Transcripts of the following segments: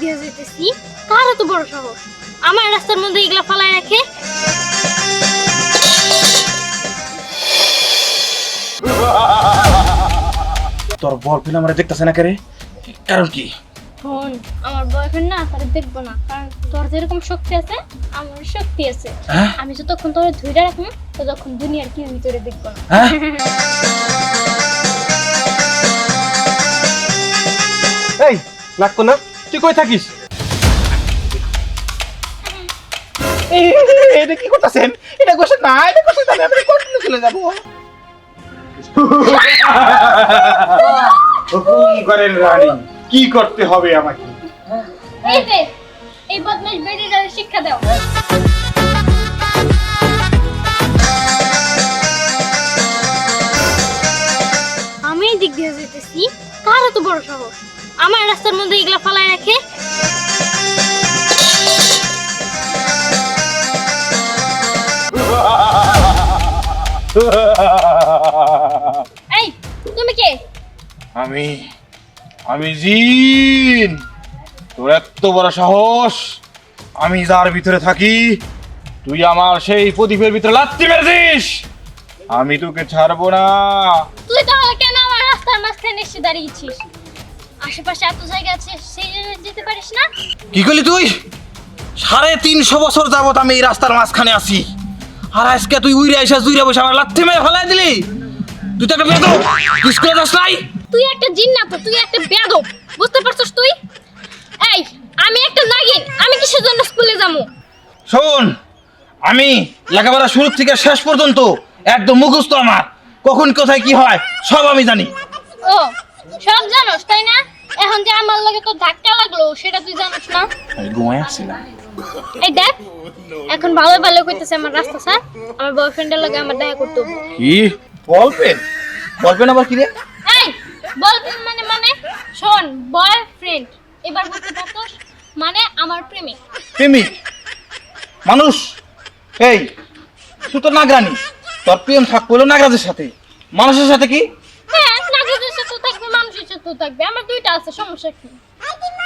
দিয়ে যেতেছি তার তো বড় সাহস। আমার রাস্তার মধ্যে এগুলা ফালায় রাখে। তোর বয়ফ্রেন্ড আমার দেখতেছে না কেরে? কারণ কি? ফোন আমার বয়ফ্রেন্ড না তার দেখব না কারণ তোর যেরকম শক্তি আছে আমার শক্তি আছে। হ্যাঁ? আমি যতক্ষণ তোর ধুইরা রাখব ততক্ষণ দুনিয়ার কি ভিতরে দেখব না। হ্যাঁ? এই লাগতো না তুই কই থাকিস? এটা কি করতেছেন? এটা না এটা না আমি কোর্টে চলে যাব? হুকুম করেন রানী কি করতে হবে আমাকে? এই যে এই বদমাশ বেটিটার শিক্ষা দাও। আমি এই দিক দিয়ে যেতেছি কার এত বড় সাহস। আমার রাস্তার মধ্যে এগুলা ফালায় রাখে। এই তুমি কে? আমি আমি জিন। তোর এত বড় সাহস। আমি যার ভিতরে থাকি তুই আমার সেই প্রদীপের ভিতরে লাত্তি মেরেছিস। আমি তোকে ছাড়বো না। তুই তাহলে কেন আমার রাস্তার মাঝখানে এসে দাঁড়িয়েছিস? আশেপাশে এত জায়গা আছে সেই যেতে পারিস না? কি করলি তুই? সাড়ে তিনশো বছর যাবত আমি এই রাস্তার মাঝখানে আছি। আর আজকে তুই উইরে এসে জুইরে বসে আমার লাথি মেরে ফেলাই দিলি। তুই তো একটা বেদো তুই স্কুলে যাস নাই। তুই একটা জিন্নাত তুই একটা বুঝতে পারছিস তুই? এই আমি একটা নাগিন আমি কিসের জন্য স্কুলে যাব? শোন আমি লেখাপড়া শুরু থেকে শেষ পর্যন্ত একদম মুখস্থ আমার। কখন কোথায় কি হয় সব আমি জানি। ও সব জানোস তাই না? এখন যে আমার লগে তো ধাক্কা লাগল সেটা তুই জানোস না? আমি ঘুমাই আসছিলাম। এই দেখ এখন ভালো ভালো কইতেছে আমার রাস্তা স্যার। আমার বয়ফ্রেন্ডের লগে আমার দেখা করতে। কি? বলবেন? বলবেন আবার কি রে? এই বল মানে মানে শোন বয়ফ্রেন্ড এবার বুঝতে পারছস মানে আমার প্রেমিক। প্রেমিক? মানুষ? এই তুই তো নাগরানি। তোর প্রেম থাকব হলো নাগরাজের সাথে। মানুষের সাথে কি হ্যাঁ নাগরিকের সাথে থাকবে সাথে থাকবে। আমার দুইটা আছে সমস্যা কি?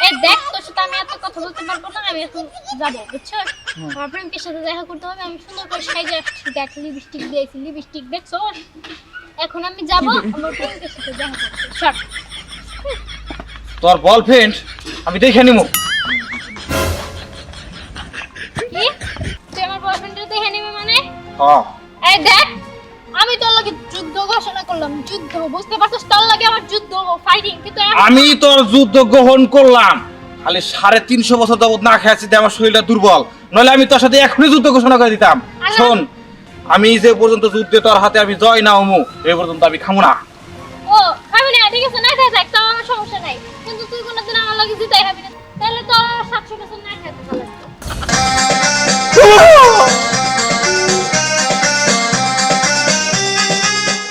এই দেখ তোর সাথে আমি এত কথা বলতে পারব না আমি এখন যাব বুঝছ? আমার প্রেমিকের সাথে দেখা করতে হবে আমি সুন্দর করে সাইজে দেখ লিপস্টিক দিয়েছি লিপস্টিক দেখছ? এখন আমি যাব আমার প্রেমিকের সাথে দেখা করতে। সর। তোর বলফ্রেন্ড আমি দেখে নিবো তুই আমার বয়ফ্রেন্ডের দেখে নিবি মানে? হ্যাঁ এই দেখ ঘোষণা করলাম যুদ্ধ বুঝতে পারছিস? তোর লগে আমার যুদ্ধ ফাইটিং কিন্তু আমি তোর যুদ্ধ গ্রহণ করলাম। খালি সাড়ে তিনশো বছর যাবত না খেয়েছি আমার শরীরটা দুর্বল। নইলে আমি তোর সাথে এখনই যুদ্ধ ঘোষণা করে দিতাম। শোন আমি যে পর্যন্ত যুদ্ধে তোর হাতে আমি জয় না হমু এই পর্যন্ত আমি খামু না। ও খাবি না ঠিক আছে না খাই থাক তাও আমার সমস্যা নাই। কিন্তু তুই কোনোদিন আমার লগে জিতাই খাবি না তাহলে তো সাতশো বছর না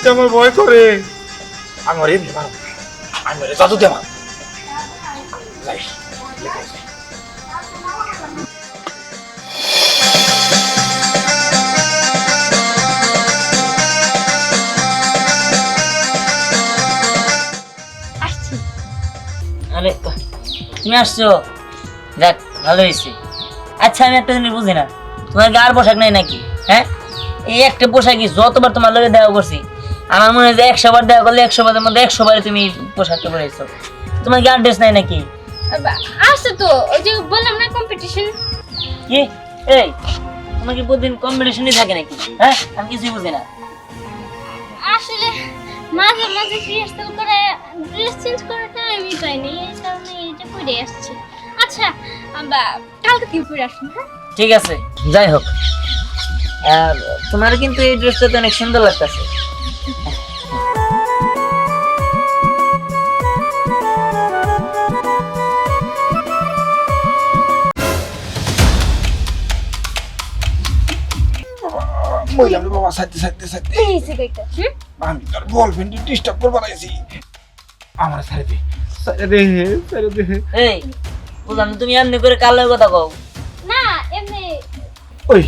লাগতো। আমার ভয় করে। আমার। এমনি মারো আমি ওরে জাদু আরে তুমি আসছো? যাক ভালো হয়েছে। আচ্ছা আমি একটা জিনিস বুঝি না। তোমার গার পোশাক নাই নাকি? হ্যাঁ? এই একটা পোশাকই যতবার তোমার লগে দেওয়া করছি আমার মনে হয় যে একশো বার দেখা করলে একশো বারের মধ্যে একশো বারে তুমি পোশাকটা পরেছো তোমার গার ড্রেস নাই নাকি? আসছে তো ওই যে বললাম না কম্পিটিশন কি? এই তোমার কি প্রতিদিন কম্পিটিশনই থাকে নাকি? হ্যাঁ? আমি কিছুই বুঝি না। আসলে মাঝে মাঝে রিহার্সাল করে ড্রেস চেঞ্জ করার টাইমই পাইনি এই কারণে এই যে পরে আসছি। আচ্ছা আমরা কালকে কি পরে আসুন হ্যাঁ? ঠিক আছে যাই হোক। তোমার কিন্তু এই ড্রেসটা তো অনেক সুন্দর লাগতেছে। মহিলা বাবা সাইতে সাইতে সাইতে। এই যে কইটা হুম? আমি তোর বলফ্রেন্ড ডিস্টার্ব করবার আইছি। আমার সাইতে দে দে সাইতে দে। এই বুঝলাম তুমি এমনি করে কালো কথা কও? না এমনি ওই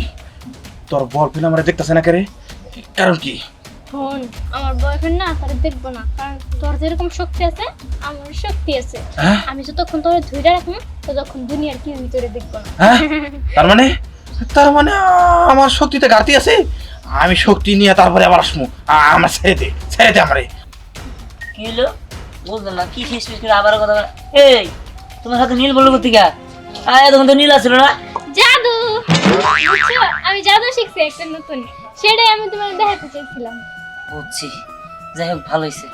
তোর বলফ্রেন্ড আমার দেখতেছে না কেরে কারণ কি? ফোন আমার বয়ফ্রেন্ড না তার দেখব না কারণ তোর যেরকম শক্তি আছে আমার শক্তি আছে। হ্যাঁ? আমি যতক্ষণ তোর ধুইরা রাখব ততক্ষণ দুনিয়ার কি ভিতরে দেখব না। হ্যাঁ? তার মানে? তার মানে আমার শক্তিতে ঘাটতি আছে? আমি শক্তি নিয়ে তারপরে আবার আসব। আমার ছেড়ে দে ছেড়ে দে আমারে। কি হলো না কি ফিস করে আবার কথা এই তোমার সাথে নীল বলল কোথেকে? আয় তখন তো নীল আসছিল না? জাদু! আমি জাদু শিখছি একটা নতুন। সেটাই আমি তোমার দেখাতে চাইছিলাম। বুঝছি। যাই হোক ভালো হয়েছে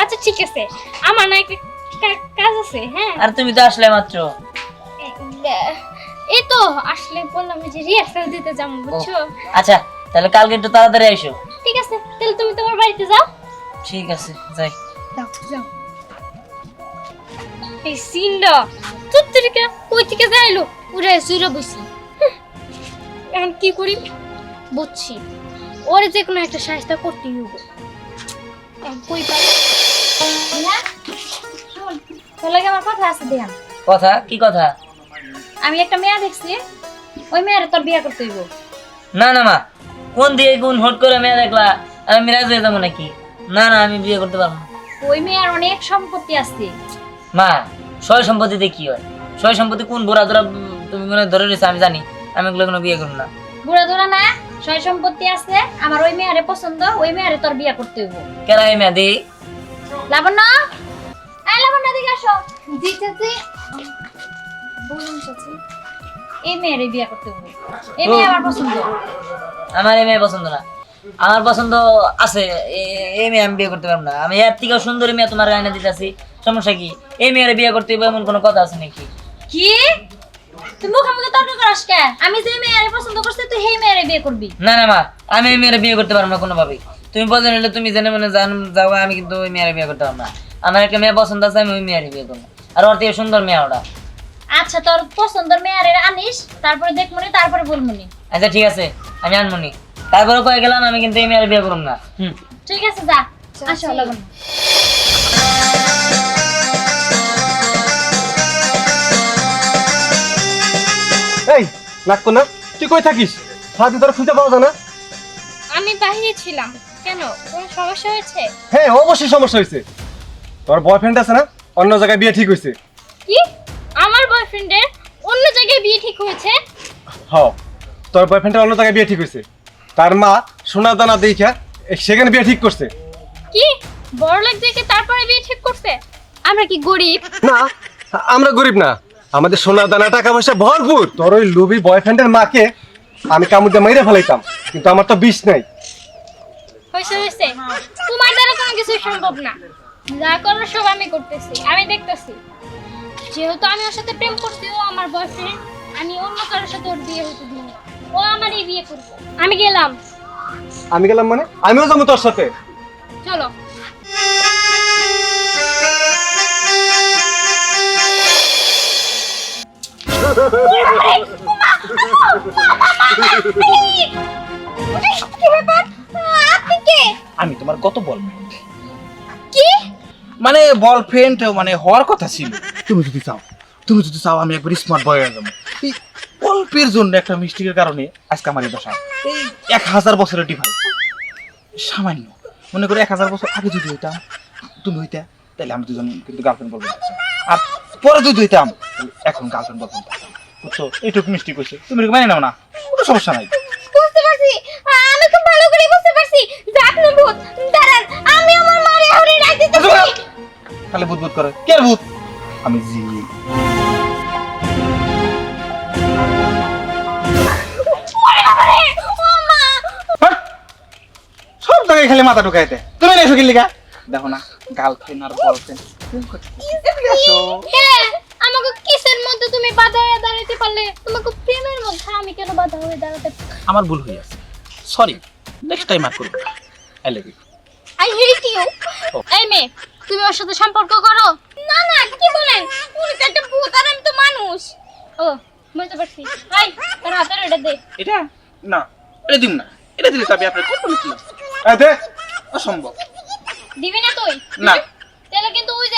আচ্ছা ঠিক আছে। আমার না একটা কাজ আছে হ্যাঁ? আর তুমি তো আসলে মাত্র। এই তো আসলে বললাম যে রিহার্সাল দিতে যাব বুঝছ? আচ্ছা তাহলে কালকে একটু তাড়াতাড়ি আইসো। ঠিক আছে তাহলে তুমি তোমার বাড়িতে যাও। ঠিক আছে যাই। যাও যাও। এই সিন্ডা তুত্তরিকা কই থেকে যাইলো উড়ে সুইরা বসি হুঁ, এখন কি করি? বুঝছি। ওরে যে কোনো একটা সাহায্য করতেই হবে কই পাই না শোন তোর লাগে আমার কথা আছে দেখান কথা? কি কথা? আমি একটা মেয়ে দেখছি ওই মেয়ের তোর বিয়ে করতে হইব। না না মা। কোন দিয়ে কোন হট করে মেয়ে দেখলা? আমি মিরাজ হয়ে যাব নাকি? না না আমি বিয়ে করতে পারব না। ওই মেয়ের অনেক সম্পত্তি আছে। মা সয় সম্পত্তিতে কি হয়? সয় সম্পত্তি কোন বোরা ধরা তুমি মনে ধরে রয়েছে আমি জানি। আমি এগুলো কোনো বিয়ে করব না। বুড়া ধরা না? সয় সম্পত্তি আছে আমার ওই মেয়ারে পছন্দ ওই মেয়ারে তোর বিয়ে করতে হইব। এই মেয়ে দিই লাবণ্য? আই লাবণ্য দিকে আসো। জি চাচি বলুন চাচি এই মেয়েরে বিয়ে করতে হইব। এই মেয়ে আমার পছন্দ। আমার এই মেয়ে পছন্দ না। আমার পছন্দ আছে এই মেয়ে আমি বিয়ে করতে পারব না। আমি এর থেকেও সুন্দরী মেয়ে তোমার আয়না দিতেছি। সমস্যা কি? এই মেয়ের বিয়ে করতে হবে এমন কোনো কথা আছে নাকি? কি? তুই মুখে তর্ক করাস কে? আমি যে মেয়েরে পছন্দ করছি তুই সেই মেয়েরে বিয়ে করবি। না না মা আমি এই মেয়ের বিয়ে করতে পারব না কোনোভাবেই। তুমি বলতে নিলে তুমি জেনে মনে জান যাও আমি কিন্তু ওই মেয়ের বিয়ে করতে পারব না। আমার একটা মেয়ে পছন্দ আছে আমি ওই মেয়ের বিয়ে করব। আর ওর থেকে সুন্দর মেয়ে ওটা। আচ্ছা তোর পছন্দের মেয়ারে আনিস তারপরে দেখমনি তারপরে বলমনি। আচ্ছা ঠিক আছে আমি আনমনি। তারপরে কয়ে গেলাম আমি কিন্তু এই মেয়ের বিয়ে করব না। হুম। ঠিক আছে যা। আসো লাবণ্য নাকতো না। তুই কই থাকিস? সারাদিন তোর খুঁজে পাওয়া যায় না। আমি বাহিরে ছিলাম। কেন? কোনো সমস্যা হয়েছে? হ্যাঁ অবশ্যই সমস্যা হয়েছে। তোর বয়ফ্রেন্ড আছে না? অন্য জায়গায় বিয়ে ঠিক হয়েছে। কি? আমার বয়ফ্রেন্ডের অন্য জায়গায় বিয়ে ঠিক হয়েছে? হ তোর বয়ফ্রেন্ডের অন্য জায়গায় বিয়ে ঠিক হয়েছে। তার মা সোনা দানা দেখা সেখানে বিয়ে ঠিক করছে। কি? বড় লোক দেখে তারপরে বিয়ে ঠিক করছে? আমরা কি গরিব? না আমরা গরিব না। আমাদের সোনা দানা টাকা পয়সা ভরপুর। তোর ওই লুবি বয়ফ্রেন্ডের মাকে আমি কামুদে মাইরে ফেলাইতাম কিন্তু আমার তো বিষ নাই। হয়েছে হয়েছে। তোমার দ্বারা কোনো কিছু সম্ভব না। যা করার সব আমি করতেছি আমি দেখতেছি। যেহেতু আমি ওর সাথে প্রেম করছি ও আমার বয়ফ্রেন্ড আমি অন্য কারোর সাথে ওর বিয়ে হতে দিব না। ও বিয়ে করব। আমি গেলাম। আমি গেলাম মানে? আমিও যাব তোর সাথে। চলো। আমি তোমার কত বল কি? মানে বল ফ্রেন্ড মানে হওয়ার কথা ছিল। তুমি যদি চাও তুমি যদি চাও আমি একবার স্মার্ট বয় হয়ে যাব। অল্পের জন্য একটা মিস্টেকের কারণে আজকে আমার এই দশা এই এক হাজার বছরের ডিফারেন্স সামান্য। মনে করো এক হাজার বছর আগে যদি হইতাম তুমি হইতা তাহলে আমি দুজন কিন্তু গার্লফ্রেন্ড বলব আর পরে যদি হইতাম এখন গার্লফ্রেন্ড বলব বুঝছ? এইটুকু মিস্টেক হয়েছে তুমি নাও না। কোনো সমস্যা নাই। বুঝতে পারছি। আমি খুব ভালো করে বুঝতে পারছি। না ভূত দাঁড়ান আমি আমার মারে হরে রাখ দিতেছি খালি বুধ বুধ করে। কে ভূত? আমি জি সব জায়গায় খালি মাথা ঢুকাইতে তুমি এসো কি লিগা দেখো না গার্লফ্রেন্ড আর বয়ফ্রেন্ড হ্যাঁ মধ্যে তুমি বাধা হয়ে দাঁড়াতে পারলে। তোমাকে প্রেমের মধ্যে আমি কেন বাধা হয়ে দাঁড়াতে আমার ভুল হয়ে আছে সরি নেক্সট টাইম আর করব I love you I hate you এই মেয়ে তুমি ওর সাথে সম্পর্ক করো? না না কি বলেন? উনি তো একটা ভূত আর আমি তো মানুষ। ও বুঝতে পারছি। আই তোর হাতের এটা দে। এটা? না এটা দিন না। এটা দিলে তবে আপনার কত কি? এই দে। অসম্ভব। দিবি না তুই? না। তাহলে কিন্তু ওই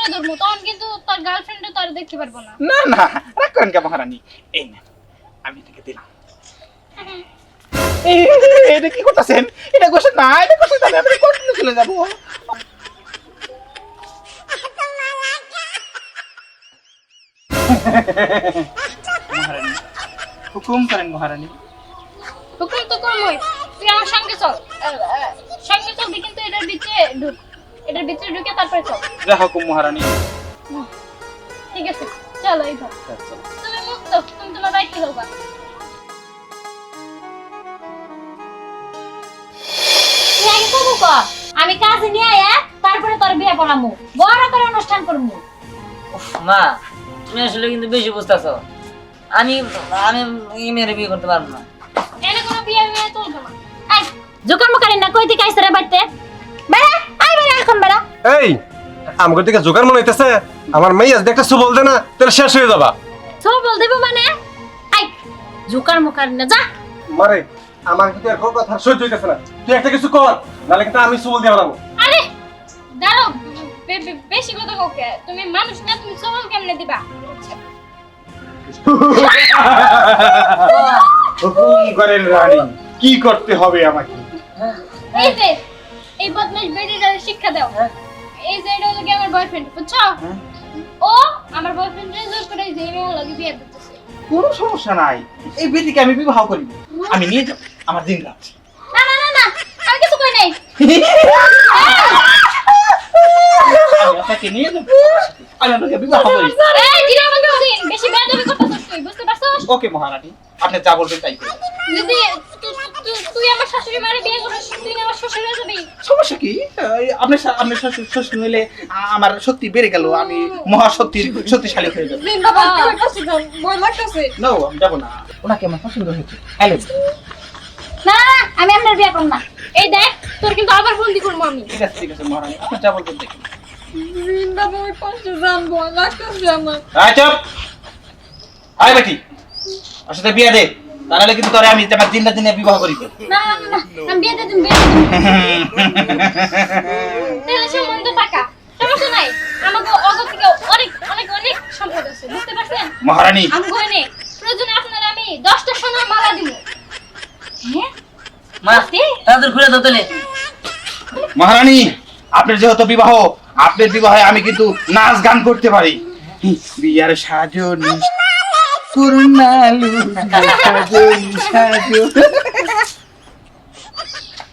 যে আছে এমন করে ধরবো। তখন কিন্তু তোর গার্লফ্রেন্ডও তোর দেখতে পারব না। না না রাগ করেন কে মহারানী? এই না আমি এটাকে দিলাম। এটা কি করতেছেন? এটা করছেন না এটা করছেন তাহলে আমি কন্টিনিউ চলে যাব? মহারানী হুকুম করেন মহারানী। হুকুম তো করবই তুই আমার সঙ্গে চল। সঙ্গে চলবি কিন্তু এটার ভিতরে ঢুক। এটার ভিতরে ঢুকে তারপরে চল। যা হুকুম মহারানী ঠিক আছে চলো এইবার তুমি মুক্ত তুমি তোমার দায়িত্ব আমি কাজে নিয়ে আয়া তারপরে তোর বিয়ে পড়ামু বড় করে অনুষ্ঠান করমু। উফ, মা তুমি আসলে কিন্তু বেশি বুঝতেছো। আমি আমি এই মেয়ের বিয়ে করতে পারব না। এনে কোনো বিয়ে বিয়ে চলবে না? আই জোকার মুকারি না কই থেকে আইছে এই আমাকে দিকে জোগাড় মনে হইতেছে। আমার মেয়ে আজ একটা সুবল দে না তাহলে শেষ হয়ে যাবা। সব বল দেব মানে? আই জোকার মুকারি না যা। মারে আমার কিন্তু কথা সহ্য হইতেছে না। তুই একটা কিছু কর নাহলে কিন্তু আমি সুবল দিয়ে বানাবো। আরে দাঁড়াও বে- বে- বেশি কথা কোকে তুমি মানুষ না তুমি সবল কেমনে দিবা? হুকুম করেন রানী? কি করতে হবে আমাকে? এই যে এই বদমাশ বেডিটার শিক্ষা দাও। এই যে এটা হলো কি আমার বয়ফ্রেন্ড বুঝছ? ও আমার বয়ফ্রেন্ড জোর করে যে মেয়ে লাগে বিয়ে দিতেছে কোনো সমস্যা নাই। এই বেটিকে আমি বিবাহ করি? আমি নিয়ে যাব। আমার দিন রাত। না না না না আমি কিছু কই নাই। আমি আপনাকে নিয়ে যাব। আমি আপনাকে বিবাহ করি। এই দিনা আমাকে বেশি বেয়াদবি করতেছিস তুই বুঝতে পারছস? ওকে মহারানী আপনি যা বলবেন তাই করবেন যদি তুই আমার শাশুড়ি মারে বিয়ে করিস তুই আমার শ্বশুর হয়ে যাবি। সমস্যা কি? শ্বশুর আমার শক্তি বেড়ে গেল আমি মহাশক্তির শক্তিশালী হয়ে যাব। বাবা তুই কাছে যান ভয় লাগতেছে নো আমি যাব না। ওনাকে আমার পছন্দ হয়েছে। হ্যালো না আমি আপনার বিয়ে করব না। এই দেখ তোর কিন্তু আবার বন্দি করব আমি। ঠিক আছে ঠিক আছে মহারানী আপনি যা বলবেন দেখুন। বাবা ওই পাশে যান ভয় লাগতেছে আমার আয় চুপ। আয় বেটি। সাথে বিয়ে দে। তাহলে কিন্তু তোরে আমি আমার দিনটা দিনে বিবাহ করি। না না না, না আমি বিয়ে দিন বিয়ে দিন তাহলে সম্বন্ধ টাকা সমস্যা নাই। আমাকে অগ থেকে অনেক অনেক অনেক সম্পদ আছে বুঝতে পারছেন? মহারানী। আমি গয়নে প্রয়োজনে আপনার আমি দশটা সোনার মালা দিব। হ্যাঁ? মা তাদের খুলে দাও তাহলে। মহারানী আপনার যেহেতু বিবাহ আপনার বিবাহে আমি কিন্তু নাচ গান করতে পারি। বিয়ার সাজনি করুণালু সাজনি সাজু